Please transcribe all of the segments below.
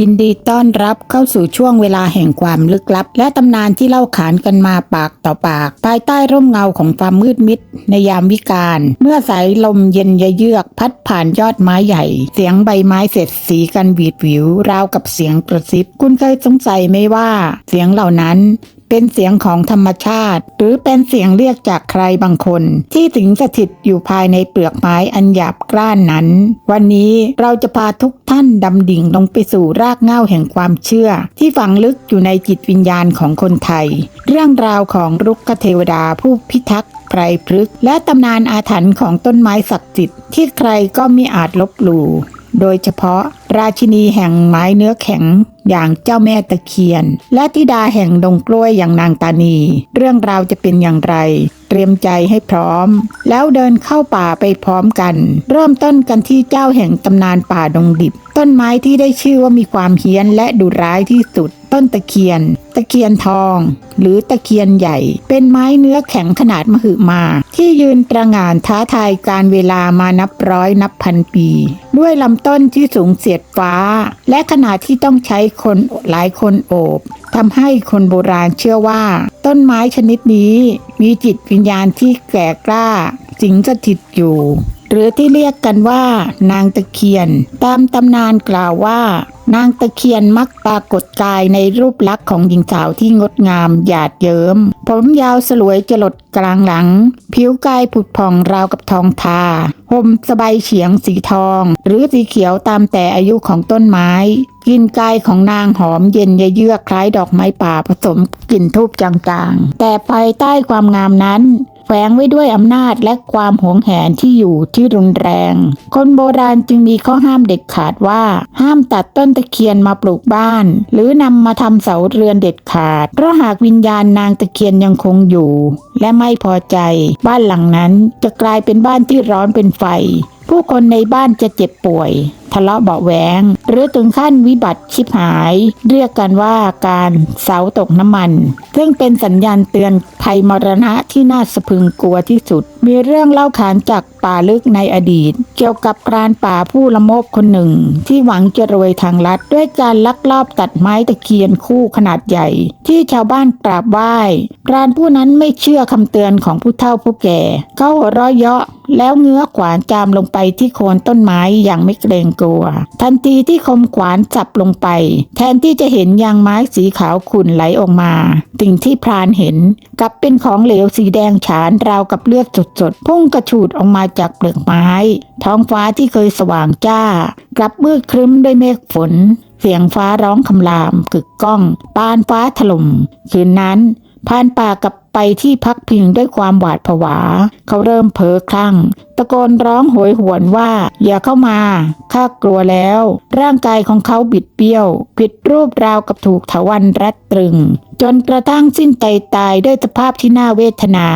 ยินดีต้อนรับเข้าสู่ช่วงเวลาแห่งความลึกลับ และตำนานที่เล่าขานกันมาปากต่อปาก ภายใต้ร่มเงาของความมืดมิดในยามวิกาลเมื่อสายลมเย็นเยือกพัดผ่านยอดไม้ใหญ่ เสียงใบไม้เสร็จสีกันหวีดหวิว ราวกับเสียงกระซิบ คุณเคยสงสัยไหมว่า เสียงเหล่านั้น เป็นเสียงของธรรมชาติ หรือเป็นเสียงเรียกจากใครบางคน ที่สิงสถิตอยู่ภายในเปลือกไม้อันหยาบกร้านนั้น วันนี้เราจะพาทุกท่านดำดิ่งลงไปสู่รากเหง้าแห่งความเชื่อ ที่ฝังลึกอยู่ในจิตวิญญาณของคนไทย เรื่องราวของรุกขเทวดาผู้พิทักษ์ไพรพฤกษ์และตำนานอาถรรพ์ของต้นไม้ศักดิ์สิทธิ์ที่ใครก็มิอาจลบหลู่ โดยเฉพาะราชินีแห่งไม้เนื้อแข็งอย่างเจ้าแม่ตะเคียน และธิดาแห่งดงกล้วยอย่างนางตานี เรื่องราวจะเป็นอย่างไร ตรียมใจให้พร้อม แล้วเดินเข้าป่าไปพร้อมกัน เริ่มต้นกันที่เจ้าแห่งตำนานป่าดงดิบ ต้นไม้ที่ได้ชื่อว่ามีความเฮี้ยนและดุร้ายที่สุด ต้นตะเคียน ตะเคียนทอง หรือตะเคียนใหญ่ เป็นไม้เนื้อแข็งขนาดมหึมา ที่ยืนตระหง่านท้าทายการเวลามานับร้อยนับพันปี ด้วยลำต้นที่สูงเสียดฟ้า และขนาดที่ต้องใช้คนหลายคนโอบ ทำให้คนโบราณเชื่อว่า ต้นไม้ชนิดนี้มีจิตวิญญาณที่แก่กล้า สิงสถิตอยู่หรือที่เรียกกันว่านางตะเคียน ตามตำนานกล่าวว่า นางตะเคียนมักปรากฏกายในรูปลักษณ์ของหญิงสาวที่งดงามหยาดเยิ้ม ผมยาวสลวยจรดกลางหลัง ผิวกายผุดผ่องราวกับทองทาห่มสบายเฉียงสีทอง หรือสีเขียวตามแต่อายุของต้นไม้ กลิ่นกายของนางหอมเย็นเยือกคล้ายดอกไม้ป่าผสมกลิ่นทูบจางๆ แต่ภายใต้ความงามนั้น แฝงไว้ด้วยอำนาจและความหวงแหนที่อยู่ที่รุนแรง คนโบราณจึงมีข้อห้ามเด็ดขาดว่า ห้ามตัดต้นตะเคียนมาปลูกบ้าน หรือนำมาทำเสาเรือนเด็ดขาด เพราะหากวิญญาณนางตะเคียนยังคงอยู่ และไม่พอใจ บ้านหลังนั้นจะกลายเป็นบ้านที่ร้อนเป็นไฟผู้คนในบ้านจะเจ็บป่วย ทะเลาะเบาะแหวง หรือถึงขั้นวิบัติชิบหาย เรียกกันว่าการเสาตกน้ำมัน ซึ่งเป็นสัญญาณเตือนภัยมรณะที่น่าสะพึงกลัวที่สุด มีเรื่องเล่าขานจาก ป่าลึกในอดีต เกี่ยวกับพรานป่าผู้ละโมบคนหนึ่ง ที่หวังจะรวยทางลัด ด้วยการลักลอบตัดไม้ตะเคียนคู่ขนาดใหญ่ ที่ชาวบ้านกราบไหว้พรานผู้นั้นไม่เชื่อคำเตือนของผู้เฒ่าผู้แก่ เขาหัวเราะเยาะแล้วเงื้อขวานจามลงไปที่โคนต้นไม้อย่างไม่เกรงกลัว ทันทีที่คมขวานจับลงไป แทนที่จะเห็นยางไม้สีขาวขุ่นไหลออกมา สิ่งที่พรานเห็นกลับเป็นของเหลวสีแดงฉานราวกับเลือดสดๆพุ่งกระฉูดออกมาจากเปลือกไม้ ท้องฟ้าที่เคยสว่างจ้า กลับมืดครึ้มด้วยเมฆฝน เสียงฟ้าร้องคำรามกึกก้อง ปานฟ้าถล่ม คืนนั้นพรานป่ากลับไปที่พักพิงด้วยความหวาดผวา เขาเริ่มเพ้อคลั่งตะโกนร้องโหยหวนว่า อย่าเข้ามาข้ากลัวแล้ว ร่างกายของเขาบิดเบี้ยว ผิดรูปราวกับถูกถาวันรัดตรึง จนกระทั่งสิ้นใจตายด้วยสภาพที่น่าเวทนา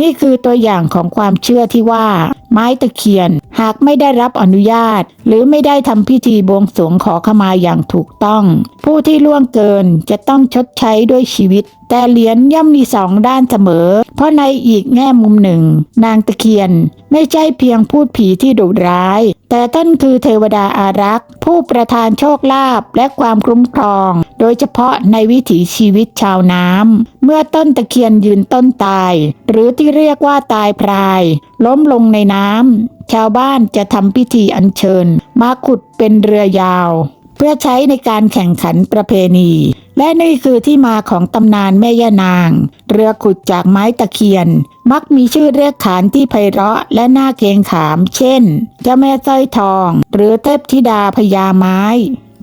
นี่คือตัวอย่างของความเชื่อที่ว่า ไม้ตะเคียนหากไม่ได้รับอนุญาต หรือไม่ได้ทำพิธีบวงสรวงขอขมาอย่างถูกต้อง ผู้ที่ล่วงเกินจะต้องชดใช้ด้วยชีวิต แต่เหรียญย่อมมีสองด้านเสมอ เพราะในอีกแง่มุมหนึ่ง นางตะเคียนไม่ใช่เพียงพูดผีที่ดุร้าย แต่ท่านคือเทวดาอารักษ์ ผู้ประทานโชคลาภและความคุ้มครอง โดยเฉพาะในวิถีชีวิตชาวน้ำ เมื่อต้นตะเคียนยืนต้นตาย หรือที่เรียกว่าตายพราย ล้มลงในน้ำชาวบ้านจะทำพิธีอัญเชิญ มาขุดเป็นเรือยาว เพื่อใช้ในการแข่งขันประเพณี และนี่คือที่มาของตำนานแม่ย่านาง เรือขุดจากไม้ตะเคียน มักมีชื่อเรียกขานที่ไพเราะและน่าเกรงขาม เช่น เจ้าแม่สร้อยทอง หรือเทพธิดาพญาไม้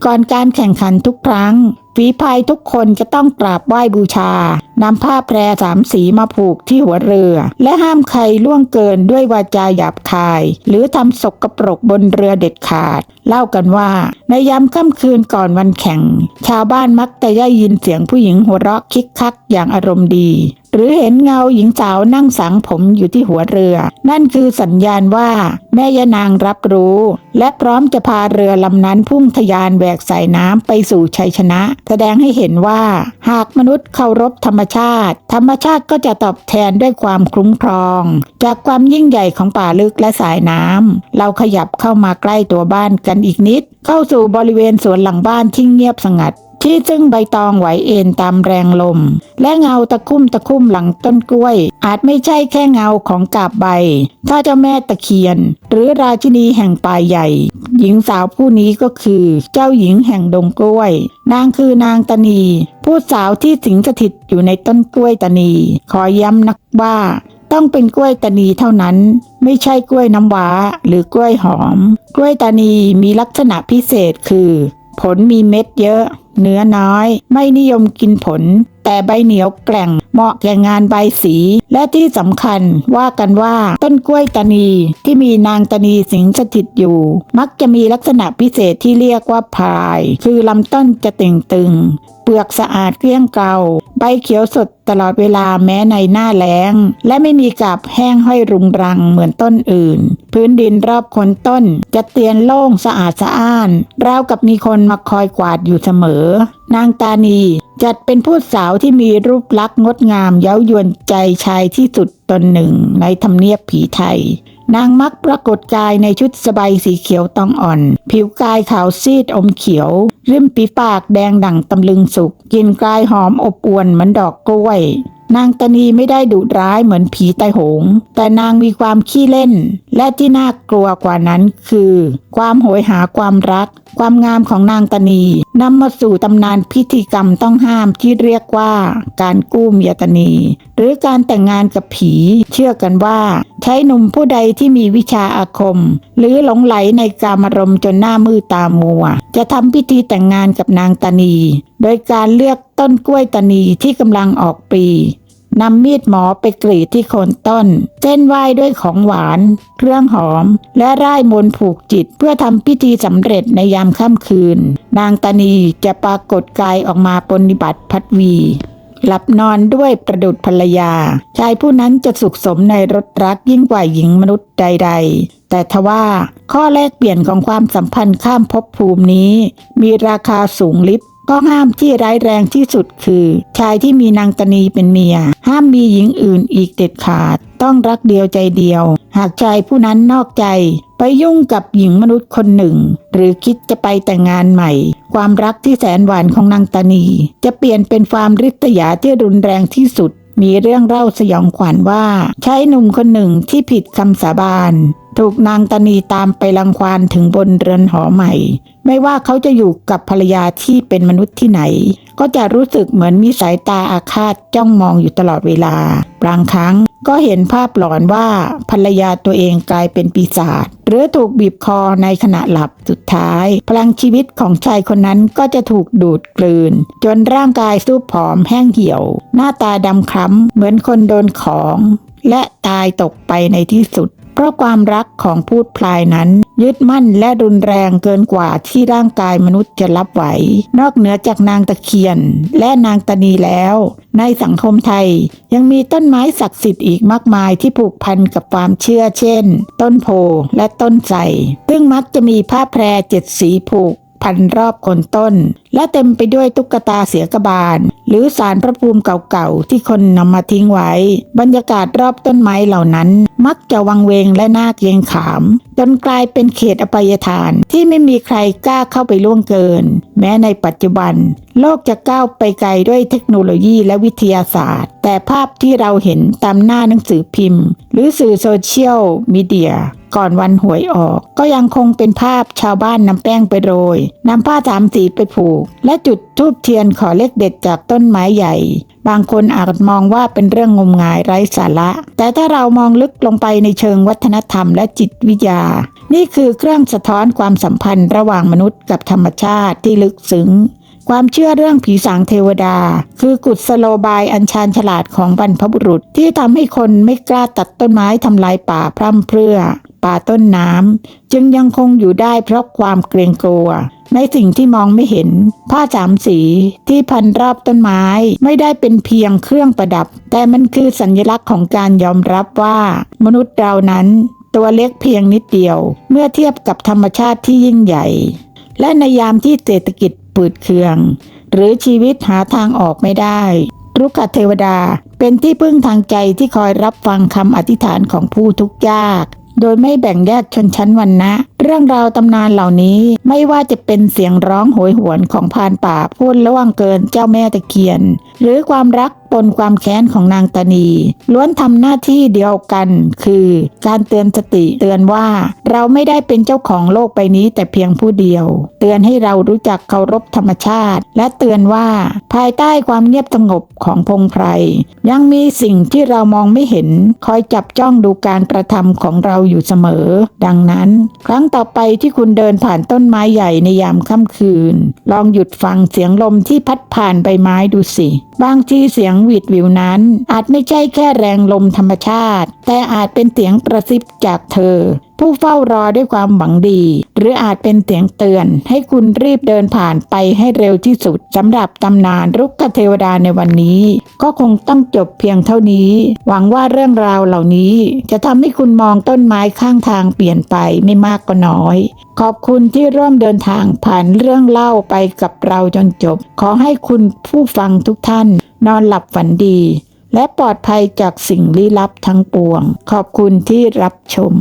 ก่อนการแข่งขันทุกครั้ง ฝีพายทุกคนจะต้องกราบไหว้บูชานำผ้าแพรสามสีมาผูกที่หัวเรือ และห้ามใครล่วงเกินด้วยวาจาหยาบคาย หรือทำศกปรกบนเรือเด็ดขาด เล่ากันว่า ในยามค่ำคืนก่อนวันแข่ง ชาวบ้านมักจะได้ยินเสียงผู้หญิงหัวเราะคิกคักอย่างอารมณ์ดี หรือเห็นเงาหญิงสาวนั่งสังผมอยู่ที่หัวเรือ นั่นคือสัญญาณว่า แม่ยานางรับรู้ และพร้อมจะพาเรือลำนั้นพุ่งทะยานแหวกสายน้ำไปสู่ชัยชนะ แสดงให้เห็นว่า หากมนุษย์เคารพธรรมชาติ ธรรมชาติก็จะตอบแทนด้วยความคุ้มครอง จากความยิ่งใหญ่ของป่าลึกและสายน้ำเราขยับเข้ามาใกล้ตัวบ้านกันอีกนิด เข้าสู่บริเวณสวนหลังบ้านที่เงียบสงัด ที่ซึ่งใบตองไหวเอ็นตามแรงลม และเงาตะคุ่มตะคุ่มหลังต้นกล้วย อาจไม่ใช่แค่เงาของกาบใบ ถ้าเจ้าแม่ตะเคียน หรือราชินีแห่งป่าใหญ่ หญิงสาวผู้นี้ก็คือ เจ้าหญิงแห่งดงกล้วย นางคือนางตนี ผู้สาวที่สิงสถิตอยู่ในต้นกล้วยตนี ขอย้ำนักว่าต้องเป็นกล้วยตานีเท่านั้น ไม่ใช่กล้วยน้ำว้าหรือกล้วยหอม กล้วยตานีมีลักษณะพิเศษคือ ผลมีเม็ดเยอะ เนื้อน้อย ไม่นิยมกินผล แต่ใบเหนียวแกร่ง เหมาะแก่งานใบสี และที่สำคัญว่ากันว่าต้นกล้วยตานีที่มีนางตานีสิงสถิตอยู่ มักจะมีลักษณะพิเศษที่เรียกว่าพาย คือลำต้นจะตึงตึงๆเปลือกสะอาดเกลี้ยงเกลา ใบเขียวสดตลอดเวลาแม้ในหน้าแล้ง และไม่มีกาบแห้งห้อยรุงรังเหมือนต้นอื่น พื้นดินรอบโคนต้น จะเตียนโล่งสะอาดสะอ้าน ราวกับมีคนมาคอยกวาดอยู่เสมอ นางตานีจัดเป็นผู้สาวที่มีรูปลักษณ์งดงามเย้ายวนใจชายที่สุดตนหนึ่งในทำเนียบผีไทย นางมักปรากฏกายในชุดสบายสีเขียวตองอ่อน ผิวกายขาวซีดอมเขียว ริมปีปากแดงดั่งตำลึงสุกกลินกายหอมอบอวนเหมือนดอกกล้วย นางตนีไม่ได้ดุร้ายเหมือนผีไตโหง แต่นางมีความขี้เล่น และที่น่ากลัวกว่านั้นคือ ความโหยหาความรัก ความงามของนางตนีนำมาสู่ตำนานพิธีกรรมต้องห้ามที่เรียกว่าการกู้เมียตนี หรือการแต่งงานกับผี เชื่อกันว่า ใช้หนุ่มผู้ใดที่มีวิชาอาคม หรือหลงไหลในกามรมจนหน้ามือตามัว จะทำพิธีแต่งงานกับนางตนี โดยการเลือกต้นกล้วยตนีที่กำลังออกปลี นำมีดหมอไปกรีดที่โคนต้น เส้นไหว้ด้วยของหวาน เครื่องหอม และร่ายมนผูกจิต เพื่อทำพิธีสำเร็จในยามค่ำคืน นางตานีจะปรากฏกายออกมาปฏิบัติพัดวีหลับนอนด้วยประดุจภรรยา ชายผู้นั้นจะสุขสมในรสรักยิ่งกว่าหญิงมนุษย์ใด ๆ แต่ทว่าข้อแลกเปลี่ยนของความสัมพันธ์ข้ามภพภูมินี้ มีราคาสูงลิบ ก็ห้ามที่ร้ายแรงที่สุดคือ ชายที่มีนางตานีเป็นเมีย ห้ามมีหญิงอื่นอีกเด็ดขาด ต้องรักเดียวใจเดียว หากชายผู้นั้นนอกใจ ไปยุ่งกับหญิงมนุษย์คนหนึ่ง หรือคิดจะไปแต่งงานใหม่ ความรักที่แสนหวานของนางตานี จะเปลี่ยนเป็นความริษยาที่รุนแรงที่สุดมีเรื่องเล่าสยองขวัญว่าชายหนุ่มคนหนึ่งที่ผิดคำสาบาน ถูกนางตนีตามไปรังควานถึงบนเรือนหอใหม่ ไม่ว่าเขาจะอยู่กับภรรยาที่เป็นมนุษย์ที่ไหน ก็จะรู้สึกเหมือนมีสายตาอาฆาตจ้องมองอยู่ตลอดเวลา บางครั้งก็เห็นภาพหลอนว่าภรรยาตัวเองกลายเป็นปีศาจหรือถูกบีบคอในขณะหลับสุดท้าย พลังชีวิตของชายคนนั้นก็จะถูกดูดกลืน จนร่างกายสู้ผอมแห้งเหี่ยว หน้าตาดำคล้ำเหมือนคนโดนของ และตายตกไปในที่สุด เพราะความรักของพูดพลายนั้น ยึดมั่นและรุนแรงเกินกว่าที่ร่างกายมนุษย์จะรับไหว นอกเหนือจากนางตะเคียน และนางตะนีแล้ว ในสังคมไทยยังมีต้นไม้ศักดิ์สิทธิ์อีกมากมายที่ผูกพันกับความเชื่อเช่น ต้นโพและต้นไทรซึ่งมักจะมีผ้าแพรเจ็ดสีผูก พันรอบโคนต้น และเต็มไปด้วยตุ๊กตาเสียกบาล หรือสารพระภูมิเก่าๆ ที่คนนำมาทิ้งไว้ บรรยากาศรอบต้นไม้เหล่านั้น มักจะวังเวงและน่าเกรงขาม จนกลายเป็นเขตอภัยทานที่ไม่มีใครกล้าเข้าไปล่วงเกิน แม้ในปัจจุบัน โลกจะก้าวไปไกลด้วยเทคโนโลยีและวิทยาศาสตร์ แต่ภาพที่เราเห็นตามหน้าหนังสือพิมพ์ หรือสื่อโซเชียลมีเดีย ก่อนวันหวยออก ก็ยังคงเป็นภาพชาวบ้านนำแป้งไปโรยนำผ้าสามสีไปผูก และจุดธูปเทียนขอเลขเด็ดจากต้นไม้ใหญ่ บางคนอาจมองว่าเป็นเรื่องงมงายไร้สาระ แต่ถ้าเรามองลึกลงไปในเชิงวัฒนธรรมและจิตวิทยา นี่คือเครื่องสะท้อนความสัมพันธ์ระหว่างมนุษย์กับธรรมชาติที่ลึกซึ้งความเชื่อเรื่องผีสางเทวดา คือกุศโลบายอันชาญฉลาดของบรรพบุรุษที่ทำให้คนไม่กล้าตัดต้นไม้ทำลายป่าพร่ำเพรื่อ ป่าต้นน้ำจึงยังคงอยู่ได้เพราะความเกรงกลัว ในสิ่งที่มองไม่เห็น ผ้าสามสีที่พันรอบต้นไม้ไม่ได้เป็นเพียงเครื่องประดับ แต่มันคือสัญลักษณ์ของการยอมรับว่า มนุษย์เรานั้นตัวเล็กเพียงนิดเดียว เมื่อเทียบกับธรรมชาติที่ยิ่งใหญ่ และในยามที่เศรษฐกิจปืดเคือง หรือชีวิตหาทางออกไม่ได้รุกขเทวดาเป็นที่พึ่งทางใจที่คอยรับฟังคำอธิษฐานของผู้ทุกข์ยาก โดยไม่แบ่งแยกชนชั้นวรรณะ เรื่องราวตำนานเหล่านี้ไม่ว่าจะเป็นเสียงร้องโหยหวนของพานป่าพูดล่วงเกินเจ้าแม่ตะเคียน หรือความรักปนความแค้นของนางตานี ล้วนทำหน้าที่เดียวกัน คือการเตือนสติเตือนว่า เราไม่ได้เป็นเจ้าของโลกใบนี้แต่เพียงผู้เดียว เตือนให้เรารู้จักเคารพธรรมชาติ และเตือนว่าภายใต้ความเงียบสงบของพงไพรยังมีสิ่งที่เรามองไม่เห็น คอยจับจ้องดูการกระทำของเราอยู่เสมอ ดังนั้น ครั้งต่อไปที่คุณเดินผ่านต้นไม้ใหญ่ในยามค่ำคืน ลองหยุดฟังเสียงลมที่พัดผ่านใบไม้ดูสิ บางทีเสียงหวีดวิวนั้น อาจไม่ใช่แค่แรงลมธรรมชาติ แต่อาจเป็นเสียงกระซิบจากเธอ ผู้เฝ้ารอด้วยความหวังดี หรืออาจเป็นเสียงเตือน ให้คุณรีบเดินผ่านไปให้เร็วที่สุดสำหรับตำนานรุกขเทวดาในวันนี้ ก็คงต้องจบเพียงเท่านี้ หวังว่าเรื่องราวเหล่านี้ จะทำให้คุณมองต้นไม้ข้างทางเปลี่ยนไปไม่มากก็น้อย ขอบคุณที่ร่วมเดินทางผ่านเรื่องเล่าไปกับเราจนจบ ขอให้คุณผู้ฟังทุกท่าน นอนหลับฝันดีและปลอดภัยจากสิ่งลี้ลับทั้งปวง ขอบคุณที่รับชม